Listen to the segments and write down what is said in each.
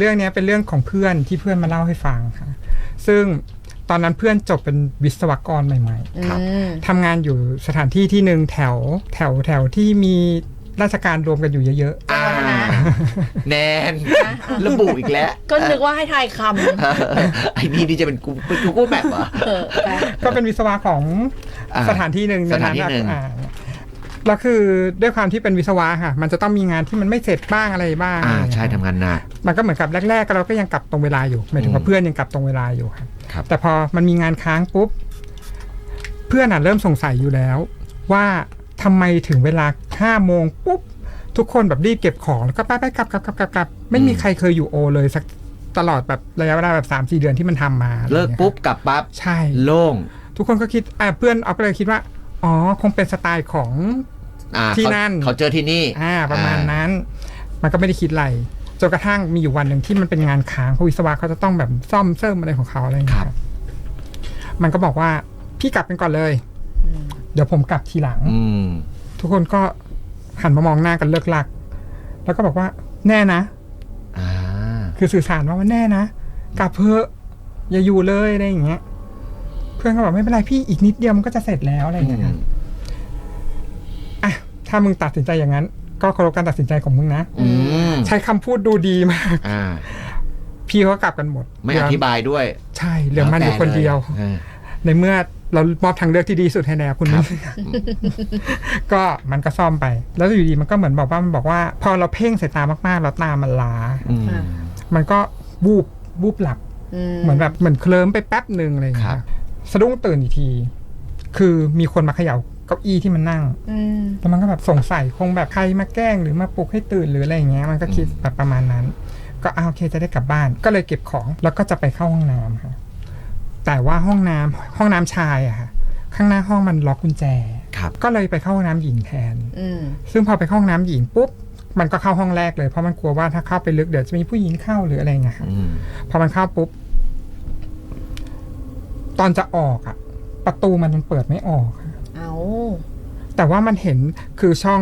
เรื่องเนี้ยเป็นเรื่องของเพื่อนที่เพื่อนมาเล่าให้ฟังค่ะ ซึ่งตอนนั้นเพื่อนจบเป็นวิศวกรใหม่อืครับมๆทำงานอยู่สถานที่ที่หนึ่งแถวแถวแถวที่มีราชการรวมกันอยู่เยอะอ่าวัฒนะแนนระบุอีกแล้ว ก็นึกว่าให้ทายคไอ้นี่นี่จะเป็นกูเป็นกูกูแบบเหรอำเออไปๆก็เป็นวิศวะของอ่าสถานที่หนึ่งสถานที่หนึ่งอ่า แล้วคือด้วยความที่เป็นวิศวะค่ะ มันจะต้องมีงานที่มันไม่เสร็จบ้างอะไรบ้างอ่าอะไรอย่างใช่เงี้ยทำงานหนักมันก็เหมือนกับแรกๆเราก็ยังกลับตรงเวลาอยู่หมายถึงอืว่ามเพื่อนยังกลับตรงเวลาอยู่ครับครับ แต่พอมันมีงานค้างปุ๊บ เพื่อนอะเริ่มสงสัยอยู่แล้ว ว่าทำไมถึงเวลาห้าโมงปุ๊บ ทุกคนแบบรีบเก็บของแล้วก็ไปไปกลับกลับกลับกลับกลับไม่มีใครเคยอยู่โอเลยสักตลอดแบบระยะเวลาแบบสามสี่เดือนที่มันทำมาอะไรอเลิย่างกงี้ยปุ๊บกลับปั๊บใช่โล่งทุกคนก็คิดอ่าเพื่อนเอาก็เลยคิดว่าอ๋อ คงเป็นสไตล์ของ อ่าที่เขานั่น เขาเจอที่นี่อ่าประมาณนั้น มันก็ไม่ได้คิดอะไรจนกระทั่งมีอยู่วันหนึ่งที่มันเป็นงานค้างเพราะวิศวะเขาจะต้องแบบซ่อมเสริมอะไรของเขาอะไรอย่างเงี้ยครับมันก็บอกว่าพี่กลับกันก่อนเลยอืมเดี๋ยวผมกลับทีหลัง อืม ทุกคนก็หันมามองหน้ากันเลิกลัก แล้วก็บอกว่าแน่นะ อ่า คือสื่อสารว่าว่าแน่นะ กลับเพอะอย่าอยู่เลยอะไรอย่างเงี้ย เพื่อนก็บอกไม่เป็นไรพี่อีกนิดเดียวมันก็จะเสร็จแล้วอะไรอย่างเงี้ยครับอะ ถ้ามึงตัดสินใจอย่างนั้น ก็เคารพการตัดสินใจของมึงนะอืมใช้คำพูดดูดีมาก อ่า พี่เขาก็กลับกันหมดไม่อธิบายด้วยใช่เหลือมันอยู่คนเดียว ออ ในเมื่อเรามอบทางเลือกที่ดีที่สุดให้แล้วคุณครับก็มันก็ซ่อมไป แล้วอยู่ดีมันก็เหมือนบอกว่ามันบอกว่า พอเราเพ่งสายตามากๆ แล้วตามันล้า อืม มันก็วูบวูบหลับอืมเหมือนแบบเหมือนเคลิ้มไปแป๊บหนึ่งอะไรอย่างเงี้ครัยบ สะดุ้งตื่นอีกที คือมีคนมาเขย่า เก้าอี้ที่มันนั่งอืมแล้วมันก็แบบสงสัยคงแบบใครมาแกล้งหรือมาปลุกให้ตื่นหรืออะไรอย่างเงี้ยมันก็คิดแบบประมาณนั้น ก็อ้าวโอเคจะได้กลับบ้าน ก็เลยเก็บของแล้วก็จะไปเข้าห้องน้ำค่ะ แต่ว่าห้องน้ำห้องน้ำชายอะค่ะข้างหน้าห้องมันล็อกกุญแจครับก็เลยไปเข้าห้องน้ำหญิงแทนอืมซึ่งพอไปเข้าห้องน้ำหญิงปุ๊บมันก็เข้าห้องแรกเลยเพราะมันกลัวว่าถ้าเข้าไปลึกเดี๋ยวจะมีผู้หญิงเข้าหรืออะไรเงี้ยค่ะอืมพอมันเข้าปุ๊บ ตอนจะออกอะประตูมันยังเปิดไม่ออกค่ะเอา แต่ว่ามันเห็นคือช่อง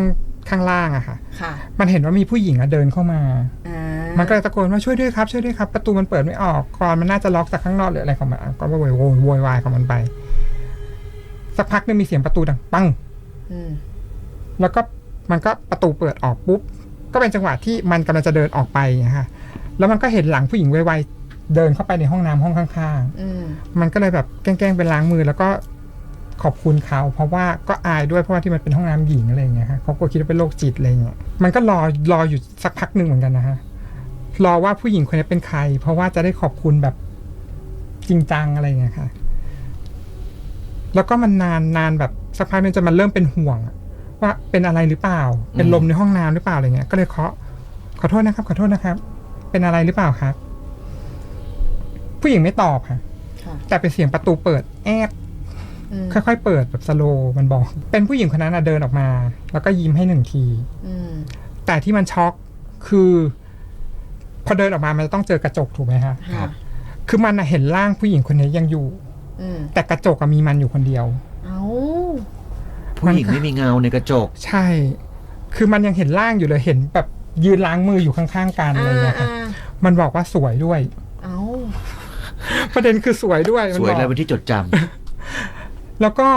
ข้างล่างอะค่ะ ค่ะ มันเห็นว่ามีผู้หญิงอะเดินเข้ามา อ่ามันก็เลยตะโกนว่าช่วยด้วยครับช่วยด้วยครับประตูมันเปิดไม่ออกกรอนมันน่าจะล็อกจากข้างนอกหรืออะไรของมันก็โวยโวยโวยวายของมันไป สักพักหนึงมีเสียงประตูดังปัง อืม แล้วก็มันก็ประตูเปิดออกปุ๊บ ก็เป็นจังหวะที่มันกำลังจะเดินออกไปนะคะแล้วมันก็เห็นหลังผู้หญิงไวๆเดินเข้าไปในห้องน้ำห้องข้างอืม ๆ มันก็เลยแบบแกล้งๆเป็นล้างมือ แล้วก็ ขอบคุณเขา เพราะว่าก็อายด้วยเพราะว่าที่มันเป็นห้องน้ำหญิงอะไรอย่างเงี้ยค่ะเขาก็คิดว่าเป็นโรคจิตอะไรอย่างเงี้ยมันก็รอรออยู่สักพักหนึ่งเหมือนกันนะฮะรอว่าผู้หญิงคนนี้เป็นใคร เพราะว่าจะได้ขอบคุณแบบจริงจังอะไรอย่างเงี้ยค่ะ แล้วก็มันนานนานแบบสักพักหนึงจะมันเริ่มเป็นห่วงอะว่าเป็นอะไรหรือเปล่า เป็นลมในห้องน้ำหรือเปล่าอะไรเงี้ย ก็เลยเคาะขอโทษนะครับ ขอโทษนะครับ เป็นอะไรหรือเปล่าครับ ผู้หญิงไม่ตอบค่ะค่ะแต่เป็นเสียงประตูเปิดแอบอืม ค่อยๆเปิดแบบสโลว์มันบอก เป็นผู้หญิงคนนั้นอะเดินออกมา แล้วก็ยิ้มให้หนึ่งทีอืมแต่ที่มันช็อกคือ พอเดินออกมามันจะต้องเจอกระจกถูกไหมฮะครับคือมันอะเห็นร่างผู้หญิงคนนี้ยังอยู่อืมแต่กระจกอะมีมันอยู่คนเดียวเอาผู้หญิงไม่มีเงาในกระจก ใช่ คือมันยังเห็นร่างอยู่เลยเห็นแบบยืนล้างมืออยู่ข้างๆกันอะไรอ่าเงี้ยครับอ่ามันบอกว่าสวยด้วยเอาประเด็นคือสวยด้วยมันสวยบอกเลยเป็นที่จดจ แล้วก็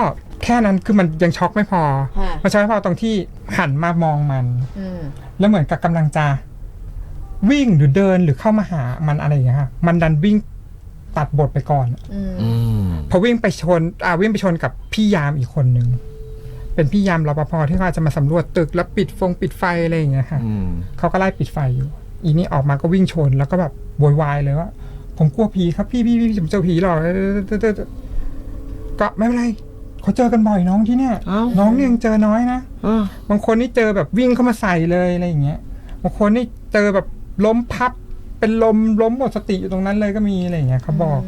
แค่นั้นคือมันยังช็อกไม่พอ ค่ะ มันช็อกไม่พอตรงที่หันมามองมัน อืมแล้วเหมือนกับกำลังจะวิ่งหรือเดินหรือเข้ามาหามันอะไรอย่างเงี้ยค่ะมันดันวิ่งตัดบทไปก่อน อืมำอืมพอวิ่งไปชนอ่าวิ่งไปชนกับพี่ยามอีกคนหนึ่ง เป็นพี่ยามรปภที่เขาอาจจะมาสำรวจตึกแล้วปิดฟงปิดไฟอะไรอย่างเงี้ยค่ะ อืมเขาก็ไล่ปิดไฟอยู่ อีนี่ออกมาก็วิ่งชนแล้วก็แบบโวยวายเลยว่า ผมกลัวผีครับพี่พี่พี่ผมเจอผีหรอก ก็ไม่เป็นไรเขาเจอกันบ่อยน้องที่เนี่ย เอ้า น้องเนี่ยยังเจอน้อยนะเออบางคนนี่เจอแบบวิ่งเข้ามาใส่เลยอะไรอย่างเงี้ย บางคนนี่เจอแบบล้มพับ เป็นลมล้มหมดสติอยู่ตรงนั้นเลยก็มีอะไรอย่างเงี้ยเขาบอก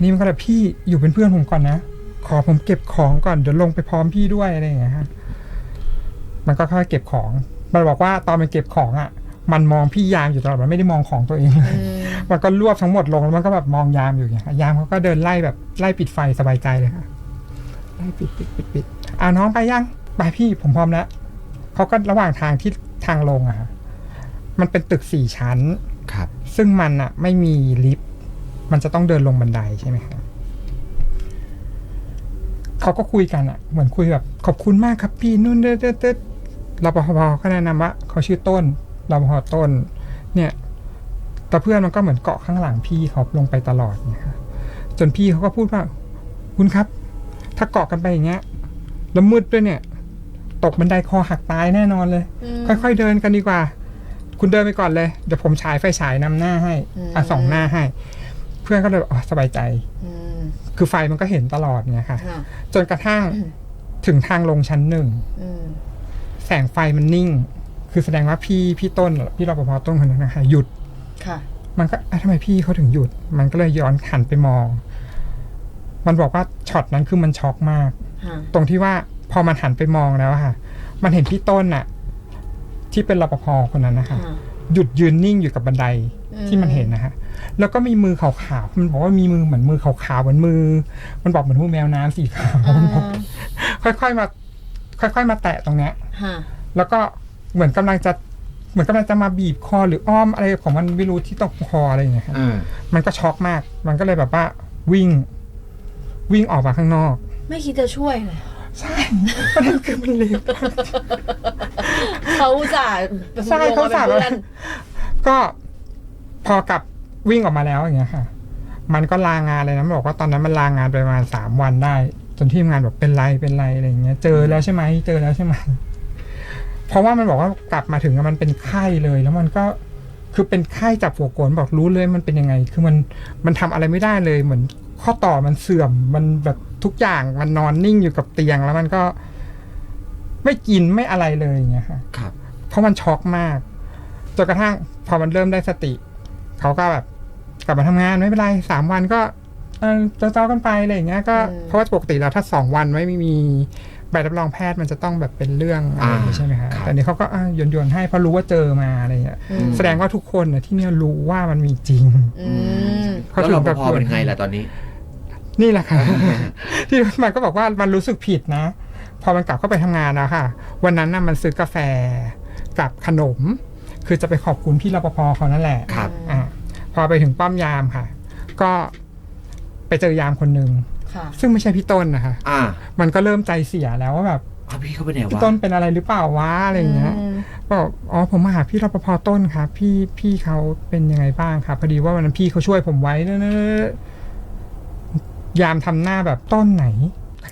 นี่มันก็แบบพี่อยู่เป็นเพื่อนผมก่อนนะ ขอผมเก็บของก่อนเดี๋ยวลงไปพร้อมพี่ด้วยอะไรอย่างเงี้ยฮะมันก็ค่อยๆเก็บของ มันบอกว่าตอนมันเก็บของอะ มันมองพี่ยามอยู่ตลอดมันไม่ได้มองของตัวเองเลย อืม มันก็รวบทั้งหมดลงแล้วมันก็แบบมองยามอยู่อย่างเงี้ยยามเขาก็เดินไล่แบบไล่ปิดไฟสบายใจเลยค่ะไล่ปิดปิดปิดปิดอ่าน้องไปยังไปพี่ผมพร้อมแล้วเขาก็ระหว่างทางที่ทางลงอะค่ะมันเป็นตึกสี่ชั้นครับ ซึ่งมันอะไม่มีลิฟต์มันจะต้องเดินลงบันไดใช่ไหมครับเขาก็คุยกันอะเหมือนคุยแบบ ขอบคุณมากครับพี่นู่นเด้อเด้อเด้อรปภก็แนะนำว่าเขาชื่อต้นรปภต้น เนี่ย แต่เพื่อนมันก็เหมือนเกาะข้างหลังพี่เขาลงไปตลอดเนี่ยครับจนพี่เขาก็พูดว่า คุณครับ ถ้าเกาะกันไปอย่างเงี้ยแล้วมืดด้วยเนี่ย ตกบันไดคอหักตายแน่นอนเลยมค่อยๆเดินกันดีกว่า คุณเดินไปก่อนเลยเดี๋ยวผมฉายไฟฉายนำหน้าให้อืมอะส่องหน้าให้ เพื่อนก็เลยอ๋อสบายใจอืมคือไฟมันก็เห็นตลอดเนี่ยค่ะค่ะจนกระทั่งอืมถึงทางลงชั้นหนึ่งอืมแสงไฟมันนิ่ง คือแสดงว่าพี่พี่ต้นพี่รปภต้นคนนั้นนะคะหยุด ค่ะ มันก็อะทำไมพี่เขาถึงหยุด มันก็เลยย้อนหันไปมอง มันบอกว่าช็อตนั้นคือมันช็อกมากค่ะตรงที่ว่าพอมันหันไปมองแล้วอะค่ะ มันเห็นพี่ต้นน่ะ ที่เป็นรปภคนนั้นนะคะค่ะหยุดยืนนิ่งอยู่กับบันไดอืม ที่มันเห็นนะฮะ แล้วก็มีมือขาวๆ มันบอกว่ามีมือเหมือนมือขาวๆ เหมือนมือ มันบอกเหมือนมือแมวน้ำสีขาวอ่ามันบอกค่อยๆมา ค่อย ๆ มาแตะตรงเนี้ยค่ะแล้วก็เหมือนกำลังจะ เหมือนกำลังจะมาบีบคอหรืออ้อมอะไรของมันไม่รู้ที่ตรงคออะไรอย่างเงี้ยครับอ่ามันก็ช็อกมาก มันก็เลยแบบว่าวิ่ง วิ่งออกมาข้างนอก ไม่คิดจะช่วยเลยใช่ประเด็นคือมันเล็ก เขาจ่าห์ใช่เขาสาป็นบเพื่อนก็พอกลับวิ่งออกมาแล้วอย่างเงี้ยค่ะ มันก็ลางานเลยนะมันบอกว่าตอนนั้นมันลางานไปประมาณสามวันได้ จนที่ทำงานบอกเป็นไรเป็นไรอะไรอย่างเงี้ย เจอแล้วใช่ไหมเจอแล้วใช่ไหม เพราะว่ามันบอกว่ากลับมาถึงอะมันเป็นไข้เลย แล้วมันก็คือเป็นไข้จับหัวโกนบอกรู้เลยมันเป็นยังไง คือมันมันทำอะไรไม่ได้เลย เหมือนข้อต่อมันเสื่อมมันแบบทุกอย่างมันนอนนิ่งอยู่กับเตียงแล้วมันก็ไม่กินไม่อะไรเลยอย่างเงี้ยค่ะครับ เพราะมันช็อกมากจนกระทั่งพอมันเริ่มได้สติ เขาก็แบบกลับมาทำงานไม่เป็นไรสามวันก็เออเจ้าๆกันไปอะไรอย่างเงี้ยก็เพราะว่าปกติแล้วถ้าสองวันไม่มี ใบรับรองแพทย์มันจะต้องแบบเป็นเรื่องอะไรอย่างงี้ใช่ไหมฮะแต่อันนี้เขาก็อะโยนๆให้เพราะรู้ว่าเจอมาอะไรอย่างเงี้ยอืมแสดงว่าทุกคนน่ะที่เนี่ยรู้ว่ามันมีจริงอืมเขาแล้วถึรงปแบบภเป็นไงล่ะตอนนี้ นี่แหละค่ะ ที่มันก็บอกว่ามันรู้สึกผิดนะ พอมันกลับเข้าไปทำงานแล้วค่ะ วันนั้นน่ะมันซื้อกาแฟกับขนม คือจะไปขอบคุณพี่รปภเขานั่นแหละครับอะพอไปถึงป้อมยามค่ะ ก็ไปเจอยามคนหนึ่งค่ะ ซึ่งไม่ใช่พี่ต้นนะคะอ่ามันก็เริ่มใจเสียแล้วว่าแบบเอาพี่เขาไปไหนพี่วะต้นเป็นอะไรหรือเปล่าวะอะไรอย่างเงี้ยอืมบอกอ๋อผมมาหาพี่รปภต้นครับ พี่พี่เขาเป็นยังไงบ้างครับพอดีว่าวันนั้นพี่เขาช่วยผมไว้เนอะยามทำหน้าแบบต้นไหน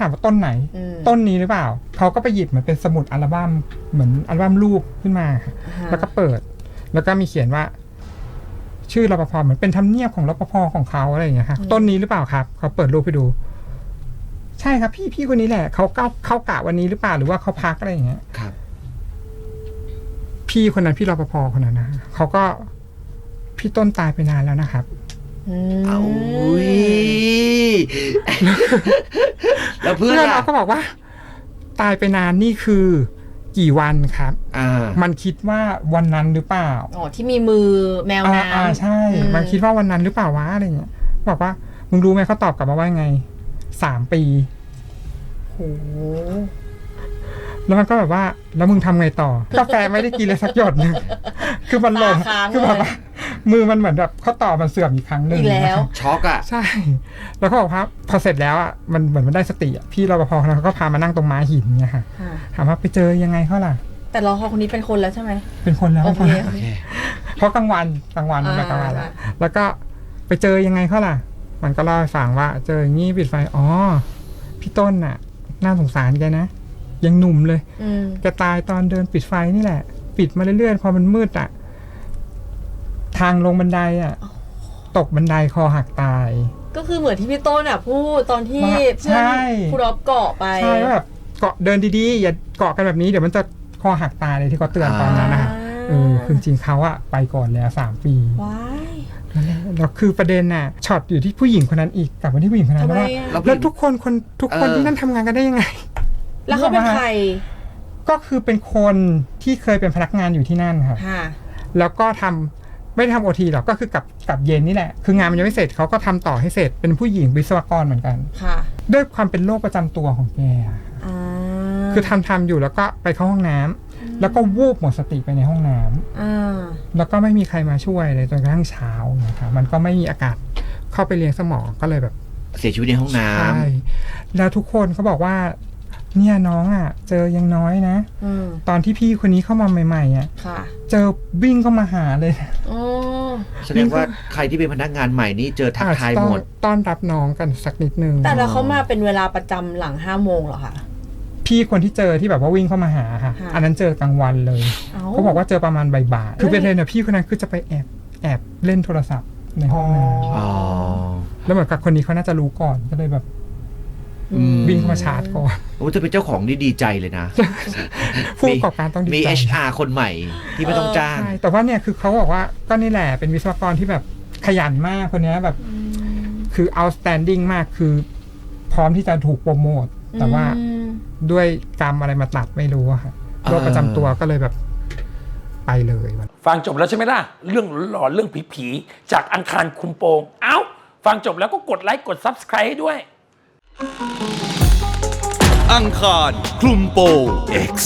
ถามว่าต้นไหน อืม ต้นนี้หรือเปล่าเขาก็ไปหยิบเหมือนเป็นสมุดอัลบั้มเหมือนอัลบั้มรูปขึ้นมาค่ะค่ะแล้วก็เปิด แล้วก็มีเขียนว่า ชื่อรปภเหมือนเป็นธรรมเนียบของรปภของเขาอะไรอย่างเงี้ยค่ะ ต้นนี้หรือเปล่าครับ เขาเปิดรูปไปดู ใช่ครับพี่พี่คนนี้แหละเขาเข้าเข้ากะวันนี้หรือเปล่าหรือว่าเขาพักอะไรอย่างเงี้ย ครับ พี่คนนั้นพี่รปภคนนั้นนะเขาก็พี่ต้นตายไปนานแล้วนะครับอืมเอาอุ้ยแล้วเพื่อนเพื่อนล่ะเราก็บอกว่า ตายไปนานนี่คือ กี่วันครับ อ่า มันคิดว่าวันนั้นหรือเปล่า อ๋อที่มีมือแมวอ่าน้ำ อ่าใช่ อืมันคิดว่าวันนั้นหรือเปล่าวะอะไรเงี้ย บอกว่า มึงรู้ไหมเขาตอบกลับมาว่าไง สามปีโอ้โหแล้วมันก็แบบว่า แล้วมึงทำไงต่อ กาแฟไม่ได้กินเลยสักหยดหนึงคือมันหลงตาค้างคือแบบเลยว่า มือมันเหมือนแบบเขาต่อมันเสื่อมอีกครั้งหนึ่งอีกแล้วช็อกอะใช่ แล้วเขาบอกว่าพอเสร็จแล้วอะมันเหมือนมันได้สติอะพี่รปภคนนั้นเขาก็พามานั่งตรงม้าหินเนี่ยค่ะค่ะถามว่าไปเจอยังไงเขาล่ะ แต่รอพอคนนี้เป็นคนแล้วใช่ไหมเป็นคนแล้วโอเคโอเคเพราะกลางวันกลางวันมันไปกลางวันแล้วแล้วก็ไปเจอยังไงเขาล่ะ มันก็เล่าให้ฟังว่า เจออย่างนี้ปิดไฟอ๋อพี่ต้นน่ะ น่าสงสารแกนะ ยังหนุ่มเลยอืมแกตายตอนเดินปิดไฟนี่แหละ ปิดมาเรื่อยๆ พอมันมืดอะ ทางลงบันไดอะ ตกบันไดคอหักตาย ก็คือเหมือนที่พี่ต้นอะพูดตอนที่ว่าเพื่อนใช่ผู้รับเกาะไปใช่ว่าแบบเกาะเดินดีๆ อย่าเกาะกันแบบนี้เดี๋ยวมันจะคอหักตายเลยที่เขาเตือนตอนนั้นนะคะเออคือจริงๆเขาอะไปก่อนแล้วสามปีว้าย นั่นแหละแล้วคือประเด็นน่ะช็อตอยู่ที่ผู้หญิงคนนั้นอีกกลับมาที่ผู้หญิงคนนั้นทำไมว่าอะแล้วแล้วทุกคนคนทุกคนเออที่นั่นทำงานกันได้ยังไง แล้วเขาเป็นใครก็คือเป็นคนที่เคยเป็นพนักงานอยู่ที่นั่นครับ ค่ะ แล้วก็ทำไม่ได้ทำโอทีหรอกก็คือกลับกลับเย็นนี่แหละ คืองานมันยังไม่เสร็จเขาก็ทำต่อให้เสร็จเป็นผู้หญิงวิศวกรเหมือนกัน ค่ะด้วยความเป็นโรคประจำตัวของแกอะอ่าคือทำทำอยู่แล้วก็ไปเข้าห้องน้ำ แล้วก็วูบหมดสติไปในห้องน้ำอ่าแล้วก็ไม่มีใครมาช่วยเลยจนกระทั่งเช้านะคะมันก็ไม่มีอากาศเข้าไปเลี้ยงสมองก็เลยแบบ เสียชีวิตในห้องน้ใช่แล้วทุกคนเขาบอกว่า เนี่ยน้องอะ เจอยังน้อยนะอืมตอนที่พี่คนนี้เข้ามาใหม่ๆอะค่ะเจอวิ่งเข้ามาหาเลยอ๋อำแสดงว่าใครที่เป็นพนักงานใหม่นี่เจอทักทายต้อหนมด ต้อนรับน้องกันสักนิดนึงแต่แล้วเขามาเป็นเวลาประจำหลังห้าโมงเหรอคะ พี่คนที่เจอที่แบบว่าวิ่งเข้ามาหาค่ะค่ะ อันนั้นเจอกลางวันเลยเอ้า เขาบอกว่าเจอประมาณบ่ายๆคือเฮ้ยเป็นเลยเนี่ยพี่คนนั้นคือจะไปแอบแอบเล่นโทรศัพท์ในห้องน้อ๋อำแล้วเหมือนกับคนนี้เขาน่าจะรู้ก่อนก็เลยแบบอืมวิ่งเข้ามาชาร์จก่อนโอ้จะเป็นเจ้าของนี่ดีใจเลยนะ ผู้ประกอบการต้องดีมี ใจ HR คนใหม่ที่ไม่ต้องจ้าง ใช่แต่ว่าเนี่ยคือเขาบอกว่าก็นี่แหละเป็นวิศวกรที่แบบขยันมากคนเนี้ยแบบคือ outstanding มากคือพร้อมที่จะถูกโปรโมทแต่ว่าอืม ด้วยกรรมอะไรมาตัดไม่รู้อะค่ะโรคประจำตัวก็เลยแบบไปเลยวัน ฟังจบแล้วใช่ไหมล่ะ เรื่องหลอนๆเรื่องผีๆจากอังคารคุมโปง เอ้า ฟังจบแล้วก็กดไลค์กด Subscribe ให้ด้วย อังคารคลุมโปง X